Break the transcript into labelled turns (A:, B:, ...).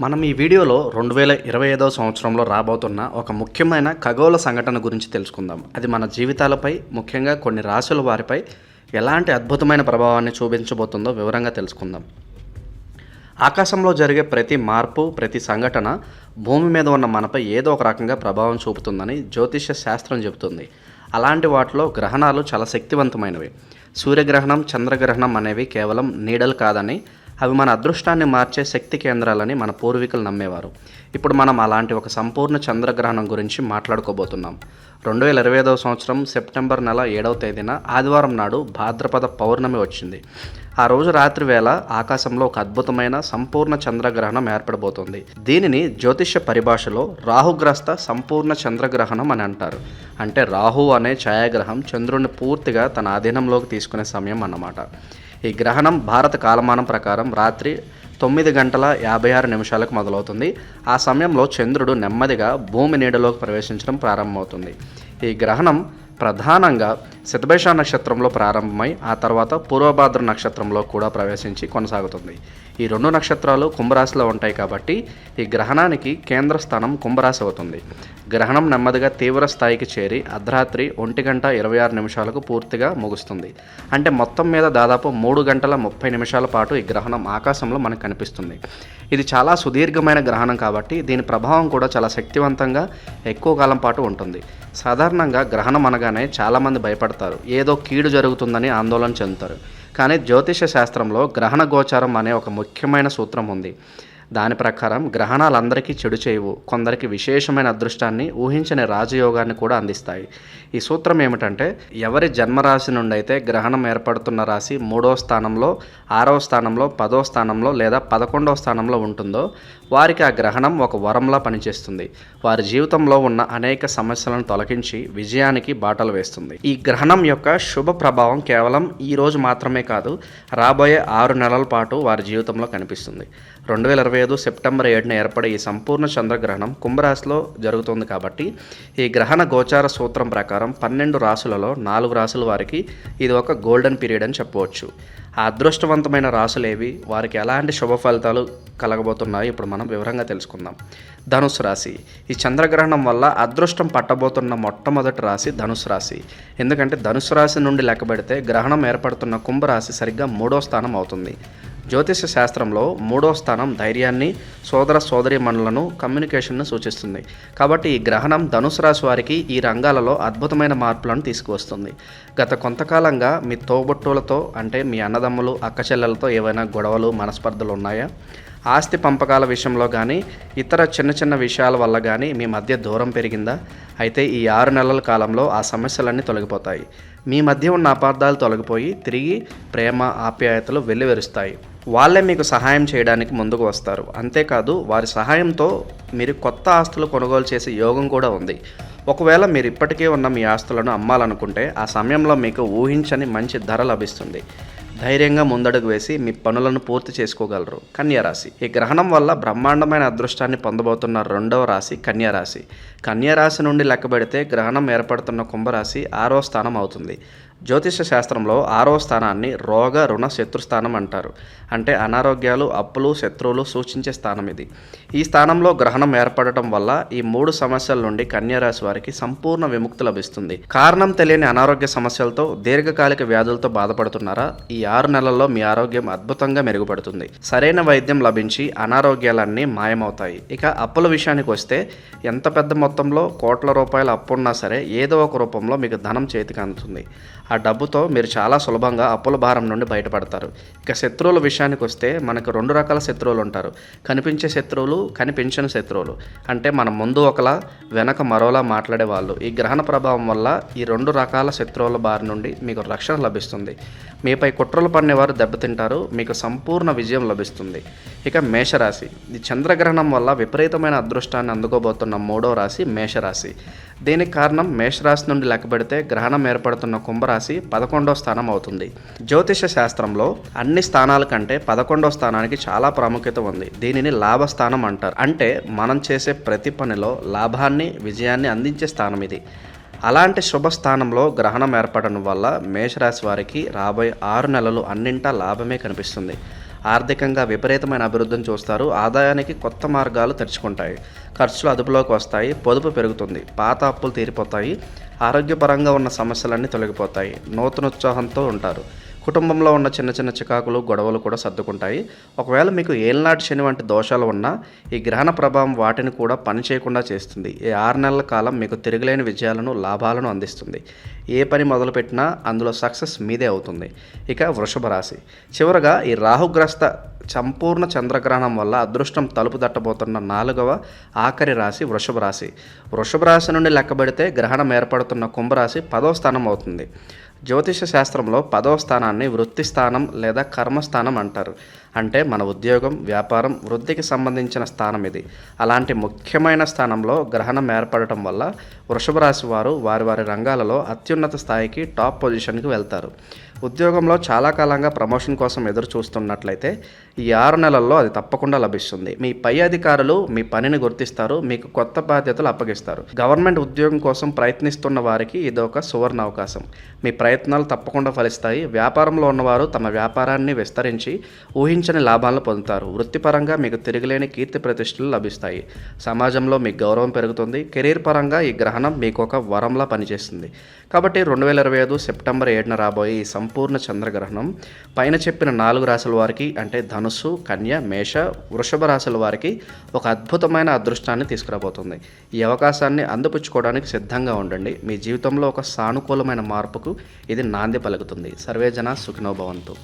A: మనం ఈ వీడియోలో రెండు వేల ఇరవై ఐదవ సంవత్సరంలో రాబోతున్న ఒక ముఖ్యమైన ఖగోళ సంఘటన గురించి తెలుసుకుందాం. అది మన జీవితాలపై ముఖ్యంగా కొన్ని రాశుల వారిపై ఎలాంటి అద్భుతమైన ప్రభావాన్ని చూపించబోతుందో వివరంగా తెలుసుకుందాం. ఆకాశంలో జరిగే ప్రతి మార్పు ప్రతి సంఘటన భూమి మీద ఉన్న మనపై ఏదో ఒక రకంగా ప్రభావం చూపుతుందని జ్యోతిష్య శాస్త్రం చెబుతుంది. అలాంటి వాటిలో గ్రహణాలు చాలా శక్తివంతమైనవి. సూర్యగ్రహణం చంద్రగ్రహణం అనేవి కేవలం నీడలు కాదని అవి మన అదృష్టాన్ని మార్చే శక్తి కేంద్రాలని మన పూర్వీకులు నమ్మేవారు. ఇప్పుడు మనం అలాంటి ఒక సంపూర్ణ చంద్రగ్రహణం గురించి మాట్లాడుకోబోతున్నాం. రెండు వేల ఇరవై ఐదవ సంవత్సరం సెప్టెంబర్ నెల ఏడవ తేదీన ఆదివారం నాడు భాద్రపద పౌర్ణమి వచ్చింది. ఆ రోజు రాత్రి వేళ ఆకాశంలో ఒక అద్భుతమైన సంపూర్ణ చంద్రగ్రహణం ఏర్పడబోతోంది. దీనిని జ్యోతిష్య పరిభాషలో రాహుగ్రస్త సంపూర్ణ చంద్రగ్రహణం అని అంటారు. అంటే రాహు అనే ఛాయాగ్రహం చంద్రుణ్ణి పూర్తిగా తన అధీనంలోకి తీసుకునే సమయం అన్నమాట. ఈ గ్రహణం భారత కాలమానం ప్రకారం రాత్రి తొమ్మిది గంటల యాభై ఆరు నిమిషాలకు మొదలవుతుంది. ఆ సమయంలో చంద్రుడు నెమ్మదిగా భూమి నీడలోకి ప్రవేశించడం ప్రారంభమవుతుంది. ఈ గ్రహణం ప్రధానంగా శతభేష నక్షత్రంలో ప్రారంభమై ఆ తర్వాత పూర్వభాద్ర నక్షత్రంలో కూడా ప్రవేశించి కొనసాగుతుంది. ఈ రెండు నక్షత్రాలు కుంభరాశిలో ఉంటాయి కాబట్టి ఈ గ్రహణానికి కేంద్ర స్థానం కుంభరాశి అవుతుంది. గ్రహణం నెమ్మదిగా తీవ్ర స్థాయికి చేరి అర్ధరాత్రి ఒంటి గంట ఇరవై ఆరు నిమిషాలకు పూర్తిగా ముగుస్తుంది. అంటే మొత్తం మీద దాదాపు మూడు గంటల ముప్పై నిమిషాల పాటు ఈ గ్రహణం ఆకాశంలో మనకు కనిపిస్తుంది. ఇది చాలా సుదీర్ఘమైన గ్రహణం కాబట్టి దీని ప్రభావం కూడా చాలా శక్తివంతంగా ఎక్కువ కాలం పాటు ఉంటుంది. సాధారణంగా గ్రహణం అనగానే చాలామంది భయపడతారు. ఏదో కీడు జరుగుతుందని ఆందోళన చెందుతారు. కానీ జ్యోతిష శాస్త్రంలో గ్రహణ గోచారం అనే ఒక ముఖ్యమైన సూత్రం ఉంది. దాని ప్రకారం గ్రహణాలు అందరికీ చెడు చేయవు కొందరికి విశేషమైన అదృష్టాన్ని ఊహించని రాజయోగాన్ని కూడా అందిస్తాయి. ఈ సూత్రం ఏమిటంటే ఎవరి జన్మరాశి నుండి అయితే గ్రహణం ఏర్పడుతున్న రాశి మూడో స్థానంలో ఆరో స్థానంలో పదో స్థానంలో లేదా పదకొండవ స్థానంలో ఉంటుందో వారికి ఆ గ్రహణం ఒక వరంలా పనిచేస్తుంది. వారి జీవితంలో ఉన్న అనేక సమస్యలను తొలగించి విజయానికి బాటలు వేస్తుంది. ఈ గ్రహణం యొక్క శుభ ప్రభావం కేవలం ఈ రోజు మాత్రమే కాదు రాబోయే ఆరు నెలల పాటు వారి జీవితంలో కనిపిస్తుంది. రెండు వేల ఇరవై ఐదు సెప్టెంబర్ ఏడున ఏర్పడే ఈ సంపూర్ణ చంద్రగ్రహణం కుంభరాశిలో జరుగుతుంది కాబట్టి ఈ గ్రహణ గోచార సూత్రం ప్రకారం పన్నెండు రాసులలో నాలుగు రాసుల వారికి ఇది ఒక గోల్డెన్ పీరియడ్ అని చెప్పవచ్చు. ఆ అదృష్టవంతమైన రాసులేవి వారికి ఎలాంటి శుభ ఫలితాలు కలగబోతున్నాయో ఇప్పుడు మనం వివరంగా తెలుసుకుందాం. ధనుసు రాశి. ఈ చంద్రగ్రహణం వల్ల అదృష్టం పట్టబోతున్న మొట్టమొదటి రాశి ధనుసు రాశి. ఎందుకంటే ధనుసు రాశి నుండి లెక్కబెడితే గ్రహణం ఏర్పడుతున్న కుంభరాశి సరిగ్గా మూడో స్థానం అవుతుంది. జ్యోతిష శాస్త్రంలో మూడో స్థానం ధైర్యాన్ని సోదర సోదరీమణులను కమ్యూనికేషన్ను సూచిస్తుంది. కాబట్టి ఈ గ్రహణం ధనుసు రాశి వారికి ఈ రంగాలలో అద్భుతమైన మార్పులను తీసుకువస్తుంది. గత కొంతకాలంగా మీ తోబుట్టులతో అంటే మీ అన్నదమ్ములు అక్కచెల్లెలతో ఏవైనా గొడవలు మనస్పర్ధలు ఉన్నాయా? ఆస్తి పంపకాల విషయంలో కానీ ఇతర చిన్న చిన్న విషయాల వల్ల కానీ మీ మధ్య దూరం పెరిగిందా? అయితే ఈ ఆరు నెలల కాలంలో ఆ సమస్యలన్నీ తొలగిపోతాయి. మీ మధ్య ఉన్న అపార్థాలు తొలగిపోయి తిరిగి ప్రేమ ఆప్యాయతలు వెల్లివెరుస్తాయి. వాళ్ళే మీకు సహాయం చేయడానికి ముందుకు వస్తారు. అంతేకాదు వారి సహాయంతో మీరు కొత్త ఆస్తులు కొనుగోలు చేసే యోగం కూడా ఉంది. ఒకవేళ మీరు ఇప్పటికే ఉన్న మీ ఆస్తులను అమ్మాలనుకుంటే ఆ సమయంలో మీకు ఊహించని మంచి ధర లభిస్తుంది. ధైర్యంగా ముందడుగు వేసి మీ పనులను పూర్తి చేసుకోగలరు. కన్యారాశి. ఈ గ్రహణం వల్ల బ్రహ్మాండమైన అదృష్టాన్ని పొందబోతున్న రెండవ రాశి కన్యారాశి. కన్యారాశి నుండి లెక్కబెడితే గ్రహణం ఏర్పడుతున్న కుంభరాశి ఆరో స్థానం అవుతుంది. జ్యోతిష శాస్త్రంలో ఆరో స్థానాన్ని రోగ రుణ శత్రుస్థానం అంటారు. అంటే అనారోగ్యాలు అప్పులు శత్రువులు సూచించే స్థానం ఇది. ఈ స్థానంలో గ్రహణం ఏర్పడటం వల్ల ఈ మూడు సమస్యల నుండి కన్యారాశి వారికి సంపూర్ణ విముక్తి లభిస్తుంది. కారణం తెలియని అనారోగ్య సమస్యలతో దీర్ఘకాలిక వ్యాధులతో బాధపడుతున్నారా? ఈ ఆరు నెలల్లో మీ ఆరోగ్యం అద్భుతంగా మెరుగుపడుతుంది. సరైన వైద్యం లభించి అనారోగ్యాలన్నీ మాయమవుతాయి. ఇక అప్పుల విషయానికి వస్తే ఎంత పెద్ద మొత్తంలో కోట్ల రూపాయల అప్పు ఉన్నా సరే ఏదో ఒక రూపంలో మీకు ధనం చేతికి అందుతుంది. ఆ డబ్బుతో మీరు చాలా సులభంగా అప్పుల భారం నుండి బయటపడతారు. ఇక శత్రువుల విషయానికి వస్తే మనకు రెండు రకాల శత్రువులు ఉంటారు. కనిపించే శత్రువులు కనిపించని శత్రువులు. అంటే మన ముందు ఒకలా వెనక మరోలా మాట్లాడే వాళ్ళు ఈ గ్రహణ ప్రభావం వల్ల ఈ రెండు రకాల శత్రువుల బారి నుండి మీకు రక్షణ లభిస్తుంది. మీపై కుట్రలు పన్నేవారు దెబ్బతింటారు. మీకు సంపూర్ణ విజయం లభిస్తుంది. ఇక మేషరాశి. ఈ చంద్రగ్రహణం వల్ల విపరీతమైన అదృష్టాన్ని అందుకోబోతున్న మూడో రాశి మేషరాశి. దీనికి కారణం మేషరాశి నుండి లెక్కబెడితే గ్రహణం ఏర్పడుతున్న కుంభరాశి. పదకొండో స్థానం అవుతుంది. జ్యోతిష శాస్త్రంలో అన్ని స్థానాల కంటే పదకొండో స్థానానికి చాలా ప్రాముఖ్యత ఉంది. దీనిని లాభస్థానం అంటారు. అంటే మనం చేసే ప్రతి పనిలో లాభాన్ని విజయాన్ని అందించే స్థానం ఇది. అలాంటి శుభ స్థానంలో గ్రహణం ఏర్పడడం వల్ల మేషరాశి వారికి రాబోయే ఆరు నెలలు అన్నింటా లాభమే కనిపిస్తుంది. ఆర్థికంగా విపరీతమైన అభివృద్ధిని చూస్తారు. ఆదాయానికి కొత్త మార్గాలు తెరుచుకుంటాయి. ఖర్చులు అదుపులోకి వస్తాయి. పొదుపు పెరుగుతుంది. పాత అప్పులు తీరిపోతాయి. ఆరోగ్యపరంగా ఉన్న సమస్యలన్నీ తొలగిపోతాయి. నూతన ఉత్సాహంతో ఉంటారు. కుటుంబంలో ఉన్న చిన్న చిన్న చికాకులు గొడవలు కూడా సర్దుకుంటాయి. ఒకవేళ మీకు ఏలనాటి శని వంటి దోషాలు ఉన్నా ఈ గ్రహణ ప్రభావం వాటిని కూడా పని చేయకుండా చేస్తుంది. ఈ ఆరు నెలల కాలం మీకు తిరగలేని విజయాలను లాభాలను అందిస్తుంది. ఏ పని మొదలుపెట్టినా అందులో సక్సెస్ మీదే అవుతుంది. ఇక వృషభ రాశి. చివరగా ఈ రాహుగ్రస్త సంపూర్ణ చంద్రగ్రహణం వల్ల అదృష్టం తలుపు తట్టబోతున్న నాలుగవ ఆఖరి రాశి వృషభ రాశి. వృషభ రాశి నుండి లెక్కబడితే గ్రహణం ఏర్పడుతున్న కుంభరాశి పదవ స్థానం అవుతుంది. జ్యోతిష శాస్త్రంలో పదవ స్థానాన్ని వృత్తి స్థానం లేదా కర్మస్థానం అంటారు. అంటే మన ఉద్యోగం వ్యాపారం వృద్ధికి సంబంధించిన స్థానం ఇది. అలాంటి ముఖ్యమైన స్థానంలో గ్రహణం ఏర్పడటం వల్ల వృషభ రాశి వారు వారి వారి రంగాలలో అత్యున్నత స్థాయికి టాప్ పొజిషన్కి వెళ్తారు. ఉద్యోగంలో చాలా కాలంగా ప్రమోషన్ కోసం ఎదురు చూస్తున్నట్లయితే ఈ ఆరు నెలల్లో అది తప్పకుండా లభిస్తుంది. మీ పై అధికారులు మీ పనిని గుర్తిస్తారు మీకు కొత్త బాధ్యతలు అప్పగిస్తారు. గవర్నమెంట్ ఉద్యోగం కోసం ప్రయత్నిస్తున్న వారికి ఇది ఒక సువర్ణ అవకాశం. మీ ప్రయత్నాలు తప్పకుండా ఫలిస్తాయి. వ్యాపారంలో ఉన్నవారు తమ వ్యాపారాన్ని విస్తరించి ఊహించని లాభాలను పొందుతారు. వృత్తిపరంగా మీకు తిరిగిలేని కీర్తి ప్రతిష్టలు లభిస్తాయి. సమాజంలో మీకు గౌరవం పెరుగుతుంది. కెరీర్ పరంగా ఈ గ్రహణం మీకు ఒక వరంలా పనిచేస్తుంది. కాబట్టి రెండు వేల ఇరవై ఐదు సెప్టెంబర్ ఏడున రాబోయే ఈ సంపూర్ణ చంద్రగ్రహణం. పైన చెప్పిన నాలుగు రాశుల వారికి అంటే ధనుస్సు కన్య మేష వృషభ రాశుల వారికి ఒక అద్భుతమైన అదృష్టాన్ని తీసుకురాబోతుంది. ఈ అవకాశాన్ని అందిపుచ్చుకోవడానికి సిద్ధంగా ఉండండి. మీ జీవితంలో ఒక సానుకూలమైన మార్పుకు ఇది నాంది పలుకుతుంది. సర్వేజన సుఖినోభవంతు